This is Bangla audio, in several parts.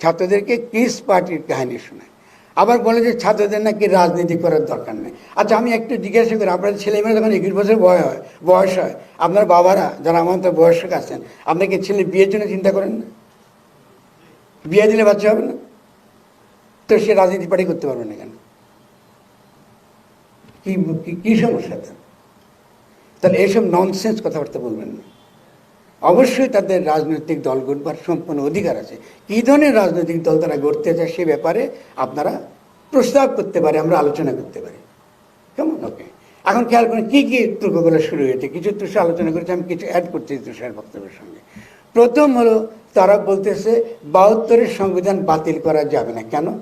ছাত্রদেরকে কিস পার্টির কাহিনী শোনায়। আবার বলে যে ছাত্রদের নাকি রাজনীতি করার দরকার নেই। আচ্ছা আমি একটু জিজ্ঞাসা করি আপনার ছেলেমেয়েরা যখন একুশ বছর বয়স হয় বয়স হয়, আপনার বাবারা যারা আমার তো বয়স্ক আছেন আপনাকে ছেলে বিয়ের জন্য চিন্তা করেন না? বিয়ে দিলে বাচ্চা হবে না? তো সে রাজনীতি পার্টি করতে পারবে না কেন? কি, কি- সমস্যা তাহলে এসব ননসেন্স কথাবার্তা বলবেন না। অবশ্যই তাদের রাজনৈতিক দল গড়বার সম্পূর্ণ অধিকার আছে। কী ধরনের রাজনৈতিক দল তারা গড়তে চায় সে ব্যাপারে আপনারা প্রস্তাব করতে পারে, আমরা আলোচনা করতে পারি। কেমন? ওকে এখন খেয়াল করেন, কী কী তর্কগুলো শুরু হয়েছে? কিছু তুষে আলোচনা করেছে, আমি কিছু অ্যাড করছি তুষার বক্তব্যের সঙ্গে। প্রথম হলো, তারা বলতেছে বাহাত্তরের সংবিধান বাতিল করা যাবে না। কেন?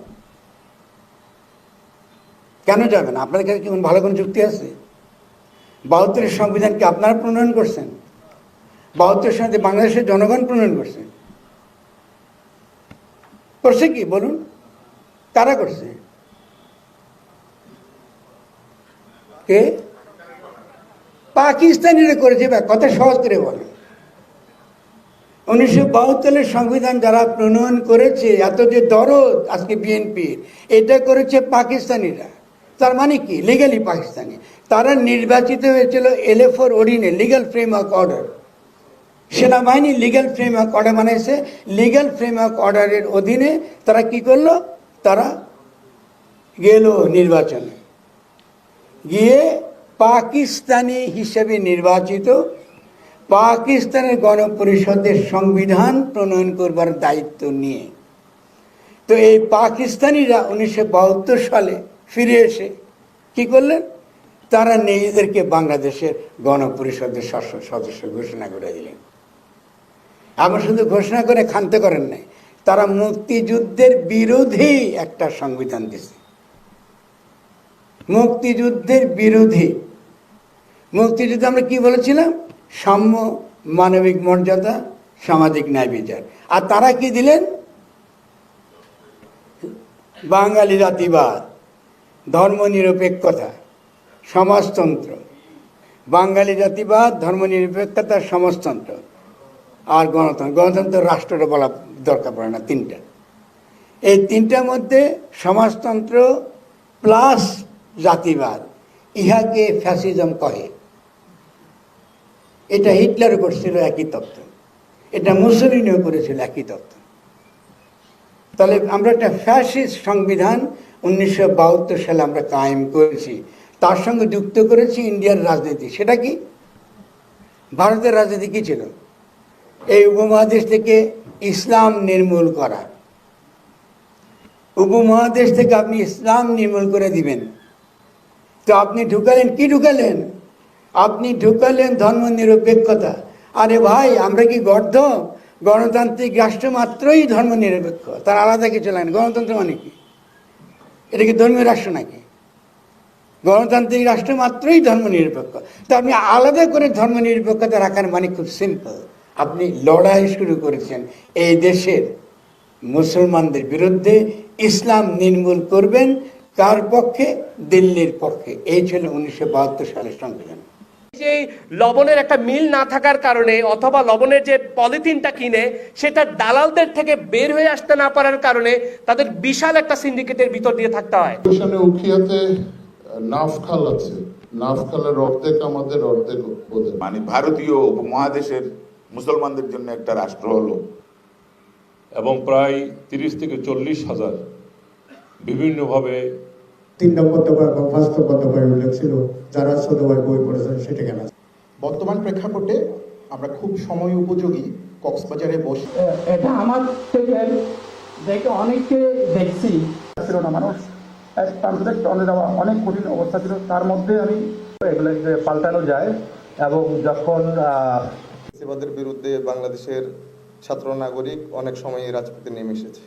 কেন যাবে না? আপনাদের কাছে কি ভালো কোনো যুক্তি আছে? বাহাত্তরের সংবিধানকে আপনারা প্রণয়ন করছেন? বাহাত্তর সালে বাংলাদেশের জনগণ প্রণয়ন করছে। করছে কি? বলুন। কারা করছে? কে? পাকিস্তানিরা করেছে বা কথা সহজ করে বলে। উনিশশো বাহাত্তরের সংবিধান যারা প্রণয়ন করেছে, এত যে দরদ আজকে বিএনপির, এটা করেছে পাকিস্তানিরা। তার মানে কি? লিগালি পাকিস্তানি। তারা নির্বাচিত হয়েছিল এলএফোর অরিনে লিগাল ফ্রেমওয়ার্ক অর্ডার সেনাবাহিনী লিগ্যাল ফ্রেমওয়ার্ক অর্ডার বানিয়েছে লিগ্যাল ফ্রেমওয়ার্ক অর্ডারের অধীনে তারা কি করল? তারা গেল নির্বাচনে। গিয়ে পাকিস্তানি হিসেবে নির্বাচিত, পাকিস্তানের গণপরিষদের সংবিধান প্রণয়ন করবার দায়িত্ব নিয়ে। তো এই পাকিস্তানিরা উনিশশো বাহাত্তর সালে ফিরে এসে কি করলেন? তারা নিজেদেরকে বাংলাদেশের গণপরিষদের সদস্য সদস্য ঘোষণা করে দিলেন। আবার শুধু ঘোষণা করে ক্ষান্ত করেন নাই। তারা মুক্তিযুদ্ধের বিরোধী একটা সংবিধান দিছে। মুক্তিযুদ্ধের বিরোধী। মুক্তিযুদ্ধে আমরা কি বলেছিলাম? সাম্য মানবিক মর্যাদা, সামাজিক ন্যায় বিচার। আর তারা কি দিলেন? বাঙালি জাতিবাদ, ধর্মনিরপেক্ষতা, সমাজতন্ত্র। বাঙালি জাতিবাদ, ধর্মনিরপেক্ষতা, সমাজতন্ত্র। আর গণতন্ত্র। গণতন্ত্র রাষ্ট্রটা বলা দরকার পড়ে না, তিনটা। এই তিনটার মধ্যে সমাজতন্ত্র প্লাস জাতিবাদ, ইহাকে ফ্যাসিজম কহে। এটা হিটলার করছিল একই তত্ত্ব। এটা মুসলিনিও করেছিল একই তত্ত্ব। তাহলে আমরা একটা ফ্যাসিস্ট সংবিধান উনিশশো বাহাত্তর সালে আমরা কায়েম করেছি। তার সঙ্গে যুক্ত করেছি ইন্ডিয়ার রাজনীতি। সেটা কি? ভারতের রাজনীতি কি ছিল? এই উপমহাদেশ থেকে ইসলাম নির্মূল করা। উপমহাদেশ থেকে আপনি ইসলাম নির্মূল করে দিবেন। তো আপনি ঢুকালেন, কি ঢুকালেন? আপনি ঢুকালেন ধর্ম নিরপেক্ষতা আরে ভাই, আমরা কি গর্ধ? গণতান্ত্রিক রাষ্ট্র মাত্রই ধর্ম নিরপেক্ষ তার আলাদা কিছু লাগে গণতন্ত্র মানে কি? এটা কি ধর্মীয় রাষ্ট্র নাকি? গণতান্ত্রিক রাষ্ট্র মাত্রই ধর্ম নিরপেক্ষ তো আপনি আলাদা করে ধর্ম নিরপেক্ষতা রাখার মানে খুব সিম্পল আপনি লড়াই শুরু করেছেন। এই দেশের মুসলমানদের বিরুদ্ধে ইসলাম নির্মূল করবেন কার পক্ষে? দিল্লির পক্ষে। এই ছিল উনিশশো বাহাত্তর সালের সংবিধান। যে লবণের একটা মিল না থাকার কারণে অথবা লবণের যে পলিথিনটা কিনে সেটা দালালদের থেকে বের হয়ে আসতে না পারার কারণে তাদের বিশাল একটা সিন্ডিকেটের ভিতর দিয়ে থাকতে হয়। উখিয়াতে নাফখাল আছে। নাফখালের অর্ধেক আমাদের অর্ধেক মানে ভারতীয় উপমহাদেশের মুসলমানদের জন্য একটা রাষ্ট্র হলো। এবং প্রায় তিরিশ থেকে চল্লিশ হাজার বিভিন্নভাবে তিন নম্বর দফায় বা পাঁচ নম্বর দফায় উল্লেখ ছিল যারা ছোটভাবে বই পড়েছেন সেটা কেন বর্তমান প্রেক্ষাপটে আমরা খুব সময় উপযোগী কক্সবাজারে বসে। এটা আমার থেকে দেখে অনেককে দেখছি। ছিল না মানুষ। এক যাওয়া অনেক কঠিন অবস্থা ছিল। তার মধ্যে আমি এগুলোকে পাল্টানো যায় এবং যখন আহ, ফ্যাসিবাদের বিরুদ্ধে বাংলাদেশের ছাত্র নাগরিক অনেক সময়ই রাজপথে নেমে এসেছে।